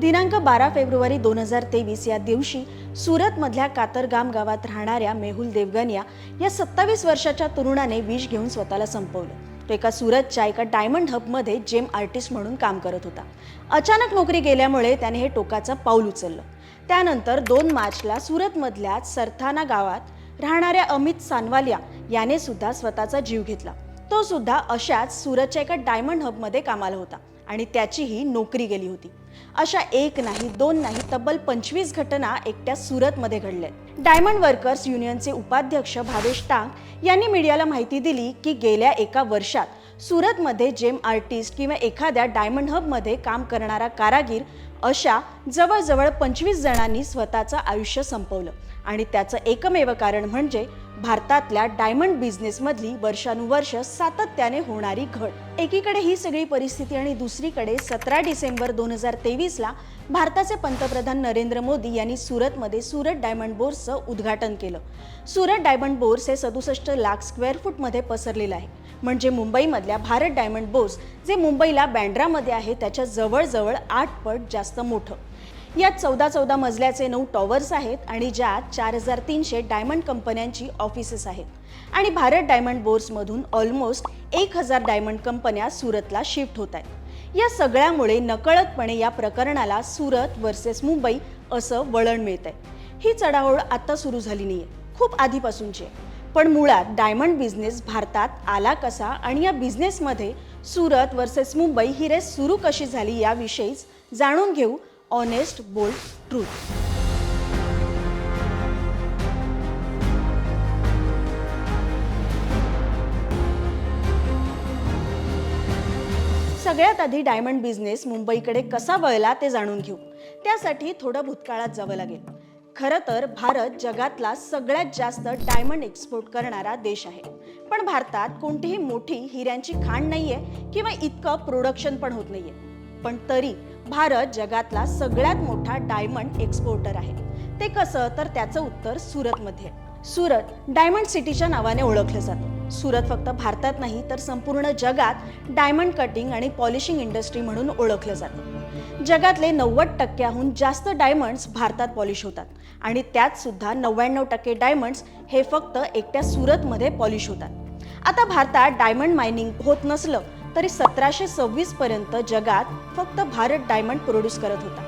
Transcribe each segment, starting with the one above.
दिनांक बारा फेब्रुवारी दोन हजार तेवीस या दिवशी सुरतमधल्या कातरगाम गावात राहणाऱ्या मेहुल देवगनिया या सत्तावीस वर्षाच्या तरुणाने विष घेऊन स्वतःला संपवलं. तो एका सुरतच्या एका डायमंड हबमध्ये जेम आर्टिस्ट म्हणून काम करत होता. अचानक नोकरी गेल्यामुळे त्याने हे टोकाचं पाऊल उचललं. त्यानंतर दोन मार्चला सुरतमधल्या सरथाना गावात राहणाऱ्या अमित सानवालिया याने सुद्धा स्वतःचा जीव घेतला. तो सुद्धा अशाच सुरतच्या एका डायमंड हबमध्ये कामाला होता. आणि त्याचीही नोकरी गेली होती. अशा एक नाही दोन नाही तब्बल पंचवीस घटना एकट्या सुरतमध्ये घडल्या डायमंड वर्कर्स युनियनचे उपाध्यक्ष भावेश टांग यांनी मीडियाला माहिती दिली की गेल्या एका वर्षात सुरतमध्ये जेम आर्टिस्ट किंवा एखाद्या डायमंड हबमध्ये काम करणारा कारागीर अशा जवळजवळ पंचवीस जणांनी स्वतःचं आयुष्य संपवलं. आणि त्याचं एकमेव कारण म्हणजे भारतातल्या डायमंड बिझनेसमधली वर्षानुवर्ष सातत्याने होणारी घट. एकीकडे ही सगळी परिस्थिती आणि दुसरीकडे सतरा डिसेंबर दोन हजार तेवीसला भारताचे पंतप्रधान नरेंद्र मोदी यांनी सुरतमध्ये सुरत डायमंड बोर्सचं उद्घाटन केलं. सुरत डायमंड बोर्स हे सदुसष्ट लाख स्क्वेअर फूटमध्ये पसरलेलं आहे. म्हणजे मुंबईमधल्या भारत डायमंड बोर्स जे मुंबईला बँड्रामध्ये आहे त्याच्या जवळजवळ आठ पट जास्त मोठं. यात चौदा चौदा मजल्याचे नऊ टॉवर्स आहेत आणि ज्यात चार हजार तीनशे डायमंड कंपन्यांची ऑफिसेस आहेत. आणि भारत डायमंड बोर्समधून ऑलमोस्ट एक हजार डायमंड कंपन्या सुरतला शिफ्ट होत आहेत. या सगळ्यामुळे नकळतपणे या प्रकरणाला सुरत वर्सेस मुंबई असं वळण मिळत आहे ही चढाओढ आता सुरू झाली नाही आहे खूप आधीपासूनची आहे. पण मुळात डायमंड बिझनेस भारतात आला कसा आणि या बिझनेसमध्ये सुरत वर्सेस मुंबई ही रेस सुरू कशी झाली याविषयीच जाणून घेऊ ऑनेस्ट बोल्ड ट्रूथ सगळ्यात आधी डायमंड बिझनेस मुंबईकडे कसा वळला ते जाणून घेऊ. त्यासाठी थोडं भूतकाळात जावं लागेल. खरं तर भारत जगातला सगळ्यात जास्त डायमंड एक्सपोर्ट करणारा देश आहे. पण भारतात कोणतीही मोठी हिऱ्यांची खाण नाहीये किंवा इतकं प्रोडक्शन पण होत नाहीये. पण तरी भारत जगातला सगळ्यात मोठा डायमंड एक्सपोर्टर आहे. ते कसं? तर त्याचं उत्तर सुरतमध्ये. सुरत डायमंड सिटीच्या नावाने ओळखलं जातं. सुरत फक्त भारतात नाही तर संपूर्ण जगात डायमंड कटिंग आणि पॉलिशिंग इंडस्ट्री म्हणून ओळखलं जातं. जगातले नव्वद टक्क्याहून जास्त डायमंड्स भारतात पॉलिश होतात. आणि त्यात सुद्धा नव्याण्णव टक्के डायमंड्स हे फक्त एकट्या सुरतमध्ये पॉलिश होतात. आता भारतात डायमंड मायनिंग होत नसलं तरी सतराशे सव्वीस पर्यंत जगात फक्त भारत डायमंड प्रोड्यूस करत होता.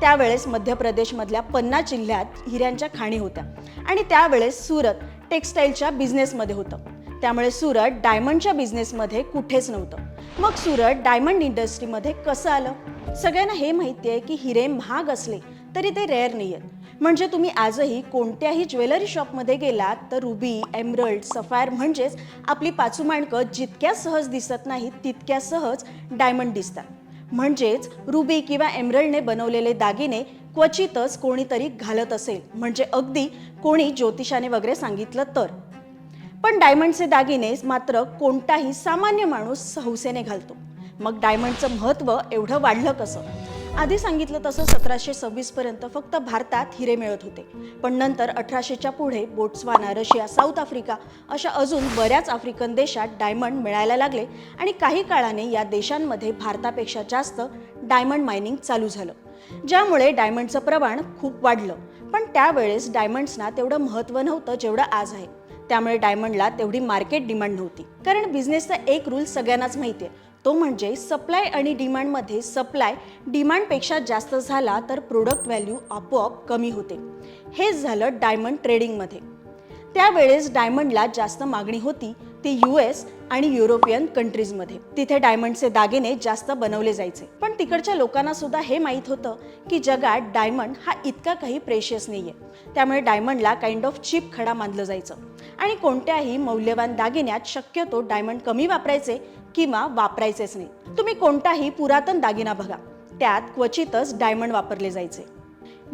त्यावेळेस मध्य प्रदेशमधल्या पन्नास जिल्ह्यात हिऱ्यांच्या खाणी होत्या आणि त्यावेळेस सुरत टेक्स्टाईलच्या बिझनेसमध्ये होतं. त्यामुळे सुरत डायमंडच्या बिझनेसमध्ये कुठेच नव्हतं. मग सुरत डायमंड इंडस्ट्रीमध्ये कसं आलं? सगळ्यांना हे माहिती आहे की हिरे महाग असले तरी ते रेअर नाही आहेत म्हणजे तुम्ही आजही कोणत्याही ज्वेलरी शॉपमध्ये गेलात तर रुबी एमरल्ड सफायर म्हणजेच आपली पाचू माणकं जितक्या सहज दिसत नाहीत तितक्या सहज डायमंड दिसतात. म्हणजेच रुबी किंवा एमरल्डने बनवलेले दागिने क्वचितच कोणीतरी घालत असेल. म्हणजे अगदी कोणी ज्योतिषाने वगैरे सांगितलं तर. पण डायमंडचे दागिने मात्र कोणताही सामान्य माणूस हौसेने घालतो. मग डायमंडचं महत्त्व एवढं वाढलं कसं? आधी सांगितलं तसं सतराशे सव्वीस पर्यंत फक्त भारतात हिरे मिळत होते. पण नंतर अठराशेच्या पुढे बोट्सवाना रशिया साऊथ आफ्रिका अशा अजून बऱ्याच आफ्रिकन देशात डायमंड मिळायला लागले आणि काही काळाने या देशांमध्ये भारतापेक्षा जास्त डायमंड मायनिंग चालू झालं ज्यामुळे डायमंडचं प्रमाण खूप वाढलं. पण त्यावेळेस डायमंड्सना तेवढं महत्त्व नव्हतं जेवढं आज आहे. त्यामुळे डायमंडला तेवढी मार्केट डिमांड नव्हती. कारण बिझनेसचा एक रूल सगळ्यांनाच माहिती आहे तो म्हणजे सप्लाय आणि डिमांडमध्ये सप्लाय डिमांडपेक्षा जास्त झाला तर प्रोडक्ट व्हॅल्यू आपोआप कमी होते. हेच झालं डायमंड ट्रेडिंगमध्ये त्यावेळेस डायमंडला जास्त मागणी होती. ती यू एस आणि युरोपियन कंट्रीजमध्ये तिथे डायमंडचे दागिने जास्त बनवले जायचे. पण तिकडच्या लोकांना सुद्धा हे माहीत होतं की जगात डायमंड हा इतका काही प्रेशियस नाही आहे त्यामुळे डायमंडला काइंड ऑफ चीप खडा मानलं जायचं. आणि कोणत्याही मौल्यवान दागिन्यात शक्यतो डायमंड कमी वापरायचे किंवा वापरायचेच नाही. तुम्ही कोणताही पुरातन दागिना बघा. त्यात क्वचितच डायमंड वापरले जायचे.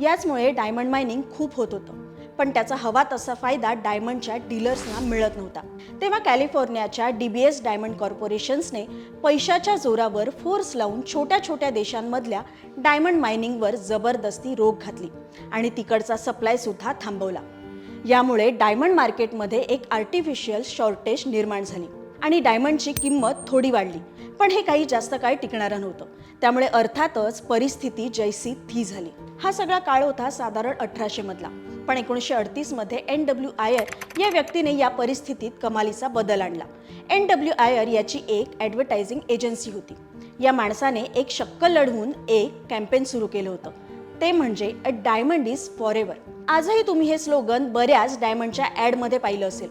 याचमुळे डायमंड मायनिंग खूप होत होतं. पण त्याचा हवा तसा फायदा डायमंडच्या डीलर्सना मिळत नव्हता. तेव्हा कॅलिफोर्नियाच्या डी बी एस डायमंड कॉर्पोरेशन्सने पैशाच्या जोरावर फोर्स लावून छोट्या छोट्या देशांमधल्या डायमंड मायनिंगवर जबरदस्ती रोख घातली आणि तिकडचा सप्लाय सुद्धा थांबवला. यामुळे डायमंड मार्केटमध्ये एक आर्टिफिशियल शॉर्टेज निर्माण झाली आणि डायमंडची किंमत थोडी वाढली पण हे काही जास्त काळ टिकणारं नव्हतं. त्यामुळे अर्थातच परिस्थिती जैसी थी झाली. हा सगळा काळ होता साधारण अठराशे मधला. पण एकोणीसशे अडतीसमध्ये एन डब्ल्यू आयर या व्यक्तीने या परिस्थितीत कमालीचा बदल आणला. एन डब्ल्यू आयर याची एक ॲडव्हर्टायझिंग एजन्सी होती. या माणसाने एक शक्कल लढवून एक कॅम्पेन सुरू केलं होतं. ते म्हणजे a diamond is forever आजही तुम्ही हे स्लोगन बऱ्याच डायमंडच्या ॲडमध्ये पाहिलं असेल.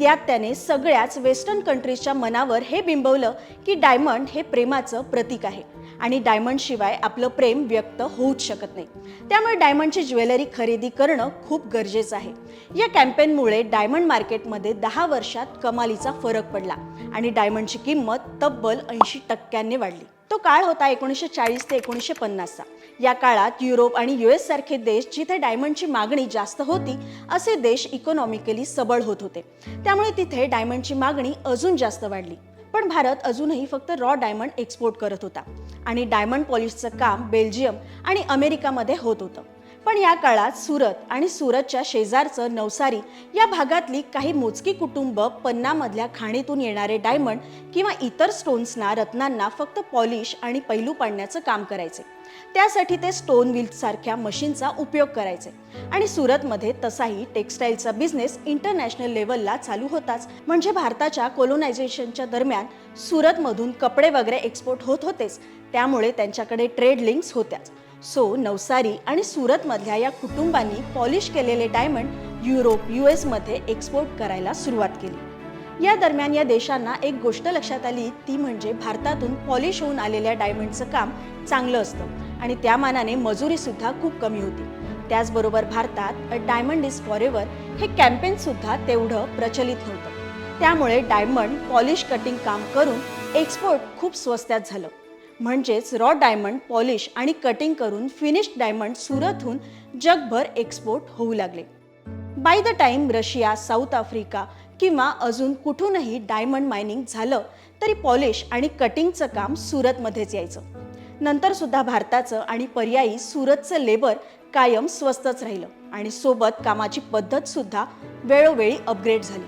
यात त्याने सगळ्याच वेस्टर्न कंट्रीजच्या मनावर हे बिंबवलं की डायमंड हे प्रेमाचं प्रतीक आहे. आणि डायमंडशिवाय आपलं प्रेम व्यक्त होऊच शकत नाही. त्यामुळे डायमंडची ज्वेलरी खरेदी करणं खूप गरजेचं आहे. या कॅम्पेनमुळे डायमंड मार्केटमध्ये दहा वर्षात कमालीचा फरक पडला आणि डायमंडची किंमत तब्बल ऐंशी टक्क्यांनी वाढली. तो काळ होता एकोणीसशे चाळीस ते एकोणीसशे पन्नासचा या काळात युरोप आणि यू एस सारखे देश जिथे डायमंडची मागणी जास्त होती असे देश इकॉनॉमिकली सबळ होत होते. त्यामुळे तिथे डायमंडची मागणी अजून जास्त वाढली. पण भारत अजूनही फक्त रॉ डायमंड एक्सपोर्ट करत होता. आणि डायमंड पॉलिशचं काम बेल्जियम आणि अमेरिकामध्ये होत होतं. पण या काळात सुरत आणि सुरतच्या शेजारचं नवसारी या भागातली काही मोजकी कुटुंब पन्नामधल्या खाणीतून येणारे डायमंड किंवा इतर स्टोन्सना रत्नांना फक्त पॉलिश आणि पैलू पाडण्याचं काम करायचे. त्यासाठी ते स्टोन व्हील सारख्या मशीनचा उपयोग करायचे. आणि सुरतमध्ये तसाही टेक्स्टाईलचा बिझनेस इंटरनॅशनल लेवलला चालू होताच. म्हणजे भारताच्या कोलोनायझेशनच्या दरम्यान सुरतमधून कपडे वगैरे एक्सपोर्ट होत होतेच. त्यामुळे त्यांच्याकडे ट्रेड लिंक्स होत्याच. सो नवसारी आणि सुरतमधल्या या कुटुंबांनी पॉलिश केलेले डायमंड युरोप यू एसमध्ये एक्सपोर्ट करायला सुरुवात केली. या दरम्यान या देशांना एक गोष्ट लक्षात आली ती म्हणजे भारतातून पॉलिश होऊन आलेल्या डायमंडचं काम चांगलं असतं. आणि त्या मानाने मजुरीसुद्धा खूप कमी होती. त्याचबरोबर भारतात a diamond is forever हे कॅम्पेनसुद्धा तेवढं प्रचलित नव्हतं. त्यामुळे डायमंड पॉलिश कटिंग काम करून एक्सपोर्ट खूप स्वस्तात झालं. म्हणजेच रॉ डायमंड पॉलिश आणि कटिंग करून फिनिश्ड डायमंड सुरतहून जगभर एक्सपोर्ट होऊ लागले. By the time Russia South Africa किंवा अजून कुठूनही डायमंड मायनिंग झालं तरी पॉलिश आणि कटिंगचं काम सुरतमध्येच यायचं. नंतर सुद्धा भारताचं आणि पर्यायी सुरतचं लेबर कायम स्वस्तच राहिलं. आणि सोबत कामाची पद्धत सुद्धा वेळोवेळी अपग्रेड झाली.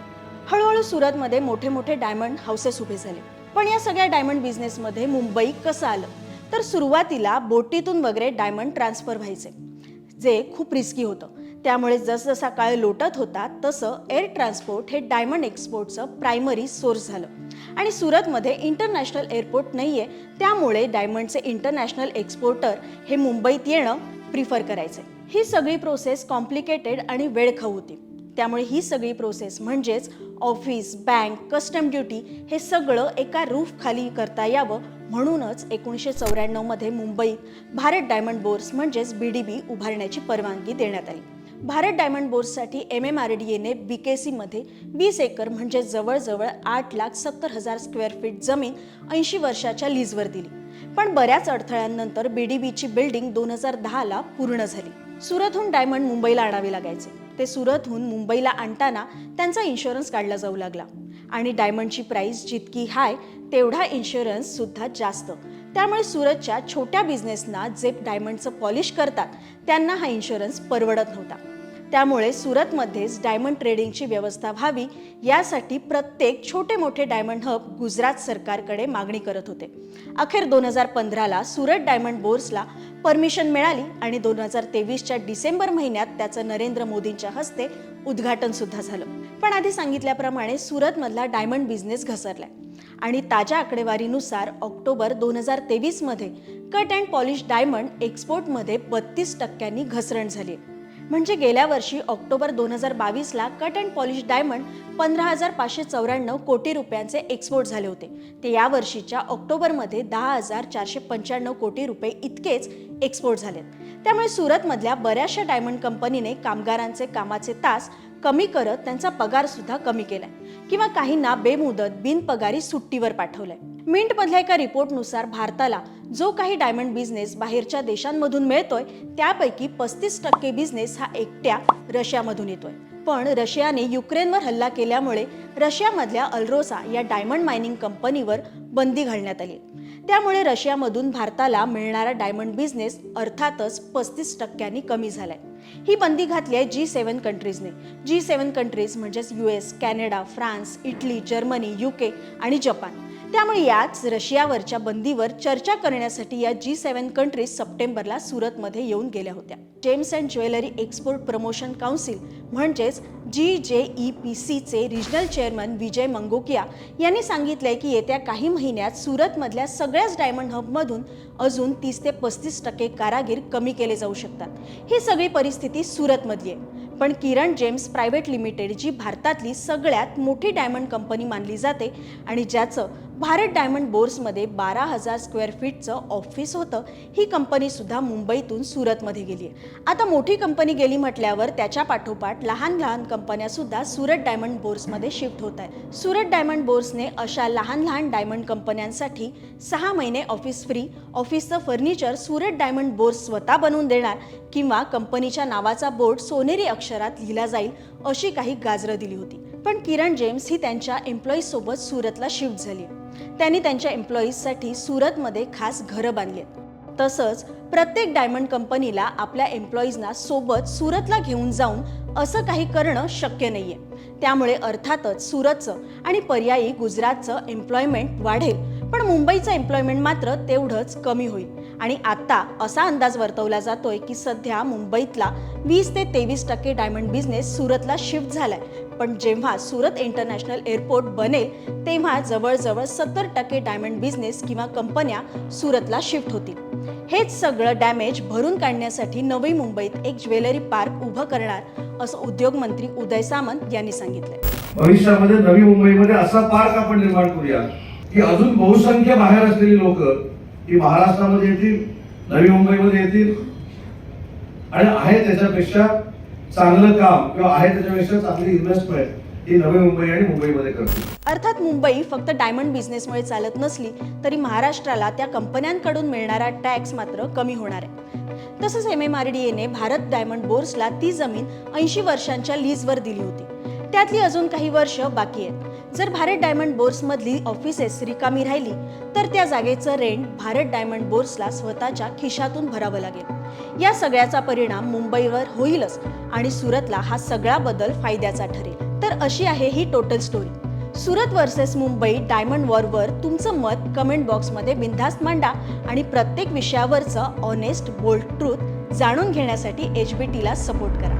हळूहळू सुरतमध्ये मोठे मोठे डायमंड हाऊसेस उभे झाले. पण या सगळ्या डायमंड बिझनेसमध्ये मुंबई कसं आलं? तर सुरुवातीला बोटीतून वगैरे डायमंड ट्रान्सफर व्हायचे. जे खूप रिस्की होतं. त्यामुळे जसजसा काळ लोटत होता तसं एअर ट्रान्सपोर्ट हे डायमंड एक्सपोर्टचं प्रायमरी सोर्स झालं. आणि सुरतमध्ये इंटरनॅशनल एअरपोर्ट नाही आहे त्यामुळे डायमंडचे इंटरनॅशनल एक्सपोर्टर हे मुंबईत येणं प्रिफर करायचे ही सगळी प्रोसेस कॉम्प्लिकेटेड आणि वेळखाऊ होती. त्यामुळे ही सगळी प्रोसेस म्हणजेच ऑफिस बँक कस्टम ड्युटी हे सगळं एका रूफ खाली करता यावं म्हणूनच एकोणीसशे चौऱ्याण्णवमध्ये मुंबईत भारत डायमंड बोर्स म्हणजेच बी डी बी उभारण्याची परवानगी देण्यात आली. भारत डायमंड बोर्ससाठी एम एम आर डी एने बी के सीमध्ये वीस एकर म्हणजे जवळजवळ आठ लाख सत्तर हजार स्क्वेअर फीट जमीन ऐंशी वर्षाच्या लीजवर दिली. पण बऱ्याच अडथळ्यांनंतर बी डी बीची बिल्डिंग दोन हजार दहाला पूर्ण झाली. सुरतहून डायमंड मुंबईला आणावे लागायचे. ते सुरतहून मुंबईला आणताना त्यांचा इन्शुरन्स काढला जाऊ लागला. आणि डायमंडची प्राईस जितकी हाय तेवढा इन्शुरन्स सुद्धा जास्त. त्यामुळे सुरतच्या छोट्या बिझनेसना जे डायमंडचं पॉलिश करतात. त्यांना हा इन्शुरन्स परवडत नव्हता. त्यामुळे सुरतमध्येच डायमंड ट्रेडिंगची व्यवस्था व्हावी यासाठी प्रत्येक छोटे मोठे डायमंड हब गुजरात सरकारकडे मागणी करत होते. अखेर दोन हजार पंधराला सुरत डायमंड बोर्सला परमिशन मिळाली आणि दोन हजार तेवीसच्या डिसेंबर महिन्यात त्याचं नरेंद्र मोदींच्या हस्ते उद्घाटन सुद्धा झालं. पण आधी सांगितल्याप्रमाणे सुरतमधला डायमंड बिझनेस घसरलाय. आणि ताज्या आकडेवारीनुसार ऑक्टोबर दोन हजार तेवीसमध्ये कट अँड पॉलिश डायमंड एक्सपोर्टमध्ये बत्तीस टक्क्यांनी घसरण झाली. म्हणजे गेल्या वर्षी ऑक्टोबर दोन हजार बावीसला कट अँड पॉलिश डायमंड पंधरा हजार पाचशे चौऱ्याण्णव कोटी रुपयांचे एक्सपोर्ट झाले होते. ते या वर्षीच्या ऑक्टोबरमध्ये दहा हजार चारशे पंच्याण्णव कोटी रुपये इतकेच एक्सपोर्ट झालेत. त्यामुळे सुरतमधल्या बऱ्याचशा डायमंड कंपनीने कामगारांचे कामाचे तास कमी करत त्यांचा पगार सुद्धा कमी केलाय. किंवा काहींना बेमुदत बिनपगारी सुट्टीवर पाठवलंय. मिंटमधल्या एका रिपोर्टनुसार भारताला जो काही डायमंड बिझनेस बाहेरच्या देशांमधून मिळतोय त्यापैकी पस्तीस टक्के बिझनेस हा एकट्या रशियामधून येतोय. पण रशियाने युक्रेनवर हल्ला केल्यामुळे रशियामधल्या अल्रोसा या डायमंड मायनिंग कंपनीवर बंदी घालण्यात आली. त्यामुळे रशियामधून भारताला मिळणारा डायमंड बिझनेस अर्थातच पस्तीस टक्क्यांनी कमी झालाय. ही बंदी घातली आहे जी सेवन कंट्रीजने जी सेवन कंट्रीज म्हणजेच U S Canada France Italy Germany UK आणि जपान त्यामुळे याच रशियावरच्या बंदीवर चर्चा करण्यासाठी या जी सेव्हन कंट्रीज सप्टेंबरला सुरतमध्ये येऊन गेल्या होत्या. Gems and jewellery export promotion council म्हणजेच जी जे ई पी सीचे रिजनल चेअरमन विजय मंगोकिया यांनी सांगितलंय की येत्या काही महिन्यात सुरतमधल्या सगळ्याच डायमंड हबमधून अजून तीस ते पस्तीस टक्के कारागीर कमी केले जाऊ शकतात. ही सगळी परिस्थिती सुरतमधली आहे. पण किरण जेम्स प्रायव्हेट लिमिटेड जी भारतातली सगळ्यात मोठी डायमंड कंपनी मानली जाते आणि ज्याचं भारत डायमंड बोर्समध्ये बारा हजार स्क्वेअर फीटचं ऑफिस होतं. ही कंपनीसुद्धा मुंबईतून सुरतमध्ये गेली आहे. आता मोठी कंपनी गेली म्हटल्यावर त्याच्या पाठोपाठ लहान लहान कंपन्यासुद्धा सुरत डायमंड बोर्समध्ये शिफ्ट होत आहेत सुरत डायमंड बोर्सने अशा लहान लहान डायमंड कंपन्यांसाठी सहा महिने ऑफिस फ्री ऑफिसचं फर्निचर सुरत डायमंड बोर्स स्वतः बनवून देणार किंवा कंपनीच्या नावाचा बोर्ड सोनेरी अक्षरात लिहिला जाईल अशी काही गाजरं दिली होती. पण किरण जेम्स ही त्यांच्या एम्प्लॉईजसोबत सुरतला शिफ्ट झाली. त्यांनी त्यांच्या एम्प्लॉईजसाठी सुरतमध्ये खास घरं बांधली तसंच प्रत्येक डायमंड कंपनीला आपल्या एम्प्लॉईजना सोबत सुरतला घेऊन जाऊन असं काही करणं शक्य नाहीये. त्यामुळे अर्थातच सुरतचं आणि पर्यायी गुजरातचं एम्प्लॉयमेंट वाढेल. पण मुंबईचं एम्प्लॉयमेंट मात्र तेवढंच कमी होईल. आणि आता असा अंदाज वर्तवला जातोय की सध्या मुंबईतला वीस ते तेवीस टक्के डायमंड बिझनेस सुरतला शिफ्ट झालाय. पण जेव्हा सुरत इंटरनॅशनल एअरपोर्ट बनेल तेव्हा जवळजवळ सत्तर टक्के डायमंड बिझनेस किंवा कंपन्या सुरतला शिफ्ट होतील. हेच सगळं डॅमेज भरून काढण्यासाठी नवी मुंबईत एक ज्वेलरी पार्क उभं करणार असं उद्योग मंत्री उदय सामंत यांनी सांगितलंय. भविष्यामध्ये नवी मुंबईमध्ये असा पार्क आपण निर्माण करूया की अजून बहुसंख्य बाहेर असलेली लोक ही महाराष्ट्रामध्ये येतील नवी मुंबईमध्ये येतील. आणि आहे त्याच्यापेक्षा चांगलं काम किंवा आहे त्याच्यापेक्षा चांगली इन्व्हेस्टमेंट ही नवी मुंबई आणि मुंबईमध्ये करतील. अर्थात मुंबई फक्त डायमंड बिझनेसमुळे चालत नसली तरी महाराष्ट्राला त्या कंपन्यांकडून मिळणारा टॅक्स मात्र कमी होणार आहे. तसंच एम एम आर डी एने भारत डायमंड बोर्सला ती जमीन ऐंशी वर्षांच्या लीजवर दिली होती. त्यातली अजून काही वर्ष बाकी आहेत. जर भारत डायमंड बोर्समधली ऑफिसेस रिकामी राहिली तर त्या जागेचं रेंट भारत डायमंड बोर्सला स्वतःच्या खिशातून भरावं लागेल. या सगळ्याचा परिणाम मुंबईवर होईलच आणि सुरतला हा सगळा बदल फायद्याचा ठरेल. तर अशी आहे ही total story Surat versus Mumbai diamond वॉरवर तुमचं मत कमेंट बॉक्समध्ये बिनधास्त मांडा आणि प्रत्येक विषयावरचं ऑनेस्ट बोल्ड ट्रूथ जाणून घेण्यासाठी एच बी टीला सपोर्ट करा.